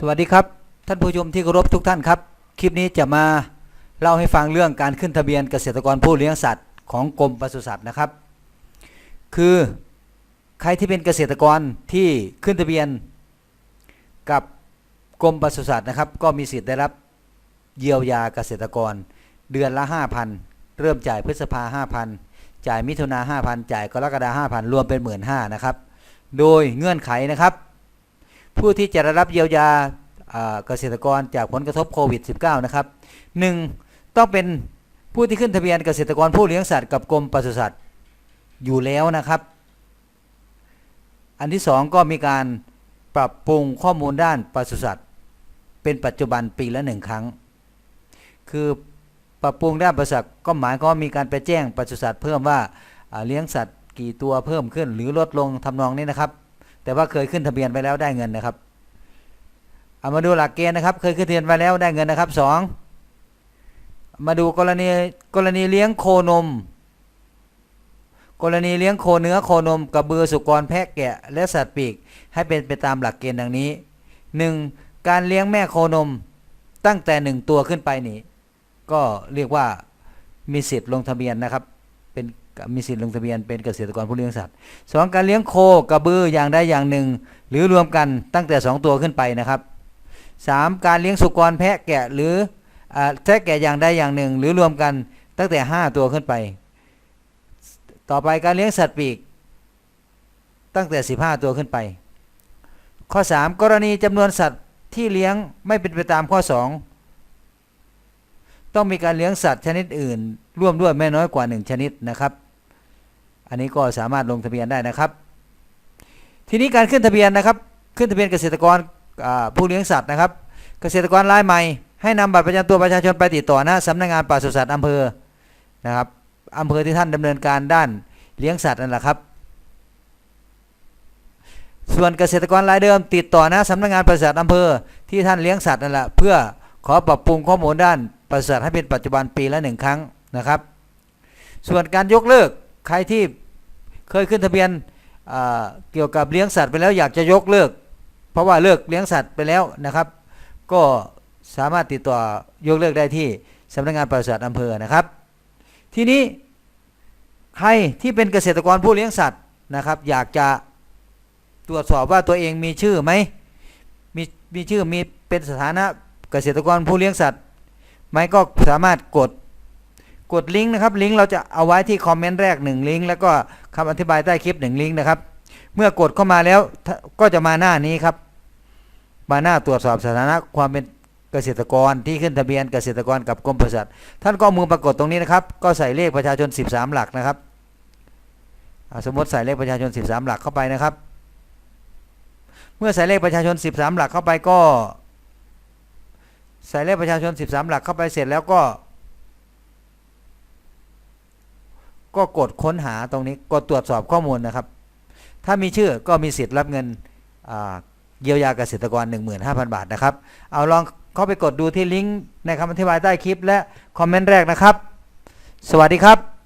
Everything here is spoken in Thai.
สวัสดีครับ ท่านผู้ชมที่เคารพทุกท่านครับ คลิปนี้จะมาเล่าให้ฟังเรื่องการขึ้นทะเบียนเกษตรกรผู้เลี้ยงสัตว์ของกรมปศุสัตว์นะครับ คือใครที่เป็นเกษตรกรที่ขึ้นทะเบียนกับกรมปศุสัตว์นะครับ ก็มีสิทธิ์ได้รับเยียวยาเกษตรกร เดือนละ 5,000 เริ่มจ่ายพฤษภา5,000 จ่ายมิถุนา5,000 จ่ายกรกฎา5,000 รวมเป็น 15,000นะครับ โดยเงื่อนไขนะครับ ผู้ที่จะรับเยียวยาเกษตรกรจากผลกระทบโควิด -19 นะครับ 1. ต้องเป็นผู้ที่ขึ้นทะเบียนเกษตรกรผู้เลี้ยงสัตว์กับกรมปศุสัตว์อยู่แล้วนะครับ อันที่สองก็มีการปรับปรุงข้อมูลด้านปศุสัตว์เป็นปัจจุบันปีละหนึ่งครั้ง คือปรับปรุงด้านปศุสัตว์ก็หมายความว่ามีการไปแจ้งปศุสัตว์เพิ่มว่าอ่าเลี้ยงสัตว์กี่ตัวเพิ่มขึ้น หรือลดลงทำนองนี้นะครับ แต่ว่าเคยขึ้นทะเบียนไปแล้วได้เงินนะครับ เอามาดูหลักเกณฑ์นะครับ เคยขึ้นทะเบียนไปแล้วได้เงินนะครับสองมาดูกรณีกรณีเลี้ยงโคนม กรณีเลี้ยงโคเนื้อโคนมกระเบือสุกรแพะแกะ และสัตว์ปีก ให้เป็นไปตามหลักเกณฑ์ดังนี้ 1. การเลี้ยงแม่โคนมตั้งแต่ 1 ตัวขึ้นไปนี่ก็เรียกว่ามีสิทธิ์ลงทะเบียนนะครับเป็น มีสิทธิ์ลงทะเบียนเป็นเกษตรกรผู้เลี้ยงสัตว์สองการเลี้ยงโคกระบืออย่างใดอย่างหนึ่ง หรือรวมกันตั้งแต่ 2 ตัวขึ้นไปนะครับสามการเลี้ยงสุกรแพะแกะหรือแพะแกะอย่างใดอย่างหนึ่ง หรือรวมกันตั้งแต่ 5 ตัวขึ้นไป ต่อไปการเลี้ยงสัตว์ปีก ตั้งแต่ 15 ตัวขึ้นไป ข้อ 3 กรณีจำนวนสัตว์ที่เลี้ยงไม่เป็นไปตามข้อ 2 ต้องมีการเลี้ยงสัตว์ชนิดอื่น ร่วมด้วยไม่น้อยกว่า 1 ชนิดนะครับ อันนี้ก็สามารถลงทะเบียนได้นะครับ ทีนี้การขึ้นทะเบียนนะครับ ขึ้นทะเบียนเกษตรกรผู้เลี้ยงสัตว์นะครับ เกษตรกรรายใหม่ให้นำบัตรประจำตัวประชาชนไปติดต่อหน้าสำนักงานปศุสัตว์อำเภอนะครับอำเภอที่ท่านดำเนินการด้านเลี้ยงสัตว์นั่นแหละครับ ส่วนเกษตรกรรายเดิม ติดต่อหน้าสำนักงานปศุสัตว์อำเภอที่ท่านเลี้ยงสัตว์นั่นแหละเพื่อขอปรับปรุงข้อมูลด้านปศุสัตว์ให้เป็นปัจจุบันปีละหนึ่งครั้งนะครับ ส่วนการยกเลิก ใครที่เคยขึ้นทะเบียนเกี่ยวกับเลี้ยงสัตว์ไปแล้วอยากจะยกเลิก เพราะว่าเลิกเลี้ยงสัตว์ไปแล้วนะครับ ก็สามารถติดต่อยกเลิกได้ที่สำนักงานปศุสัตว์อำเภอนะครับ ทีนี้ใครที่เป็นเกษตรกรผู้เลี้ยงสัตว์นะครับ อยากจะตรวจสอบว่าตัวเองมีชื่อไหมมีมีชื่อมีเป็นสถานะเกษตรกรผู้เลี้ยงสัตว์ไหมก็สามารถกด กดลิงก์นะครับลิงก์เราจะเอาไว้ที่คอมเมนต์แรกหนึ่งลิงก์แล้วก็คำอธิบายใต้คลิปหนึ่งลิงก์นะครับ เมื่อกดเข้ามาแล้วก็จะมาหน้านี้ครับ มาหน้าตรวจสอบสถานะความเป็นเกษตรกรที่ขึ้นทะเบียนเกษตรกรกับกรมปศุสัตว์ท่านก็มือปรากฏตรงนี้นะครับ ก็ใส่เลขประชาชน 13 หลักนะครับสมมติใส่เลขประชาชน 13 หลักเข้าไปนะครับ เมื่อใส่เลขประชาชน 13 หลักเข้าไปก็ ใส่เลขประชาชน 13 หลักเข้าไปเสร็จแล้วก็ ก็กดค้นหาตรงนี้กดตรวจสอบข้อมูลนะครับ ถ้ามีชื่อก็มีสิทธิ์รับเงินเยียวยาเกษตรกร 15,000 บาทนะครับ เอาลองเข้าไปกดดูที่ลิงก์ในคำอธิบายใต้คลิป และคอมเมนต์แรกนะครับ สวัสดีครับ